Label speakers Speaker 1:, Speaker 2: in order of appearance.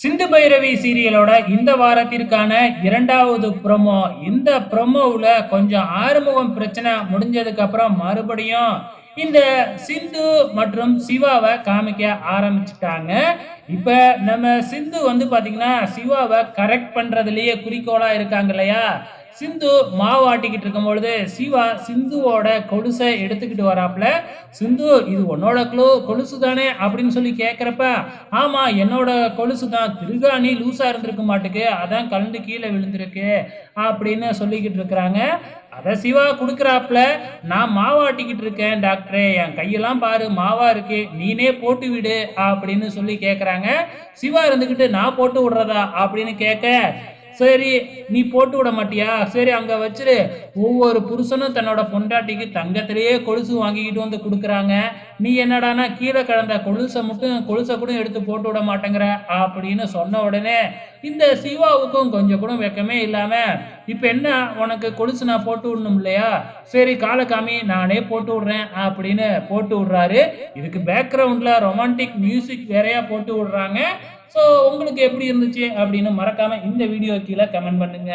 Speaker 1: சிந்து பைரவி சீரியலோட இந்த வாரத்திற்கான இரண்டாவது ப்ரோமோ இந்த ப்ரொமோவில் கொஞ்சம் ஆறுமுகம் பிரச்சனை முடிஞ்சதுக்கு அப்புறம் மறுபடியும் இந்த சிந்து மற்றும் சிவாவை காமிக்க ஆரம்பிச்சிட்டாங்க. இப்போ நம்ம சிந்து வந்து பார்த்தீங்கன்னா சிவாவை கரெக்ட் பண்ணுறதுலேயே குறிக்கோளாக இருக்காங்க இல்லையா? சிந்து மாவு ஆட்டிக்கிட்டு இருக்கும் பொழுது சிவா சிந்துவோட கொலுசை எடுத்துக்கிட்டு வராப்புல சிந்து இது உன்னோட குழு கொலுசு தானே அப்படின்னு சொல்லி கேட்குறப்ப ஆமாம் என்னோட கொலுசு தான் திருகாணி லூஸாக இருந்திருக்க மாட்டுக்கு அதான் கலந்து கீழே விழுந்திருக்கு அப்படின்னு சொல்லிக்கிட்டு இருக்கிறாங்க. அதை சிவா கொடுக்குறாப்புல நான் மாவாட்டிக்கிட்டு இருக்கேன் டாக்டரே என் கையெல்லாம் பாரு மாவா இருக்கு நீனே போட்டு விடு அப்படின்னு சொல்லி கேட்குறாங்க சிவா இருந்துக்கிட்டு நான் போட்டு விடுறதா? அப்படின்னு கேட்க சரி நீ போட்டு விட மாட்டியா? சரி அங்கே வச்சிரு. ஒவ்வொரு புருஷனும் தன்னோட பொண்டாட்டிக்கு தங்கத்திலேயே கொலுசு வாங்கிக்கிட்டு வந்து கொடுக்குறாங்க. நீ என்னடானா கீழே கிடந்த கொலுசை மட்டும் கொலுசை கூட எடுத்து போட்டு விட மாட்டேங்கிற அப்படின்னு சொன்ன உடனே இந்த சிவாவுக்கும் கொஞ்சம் கூட வெக்கமே இல்லாமல் இப்போ என்ன உனக்கு கொலுசு நான் போட்டு விடணும் இல்லையா? சரி காலகாமி நானே போட்டு விடுறேன் அப்படின்னு போட்டு விடுறாரு. இதுக்கு பேக்ரவுண்டில் ரொமான்டிக் மியூசிக் வேறையா போட்டு விடுறாங்க. ஸோ உங்களுக்கு எப்படி இருந்துச்சு அப்படின்னு மறக்காம இந்த வீடியோ கீழே கமெண்ட் பண்ணுங்க.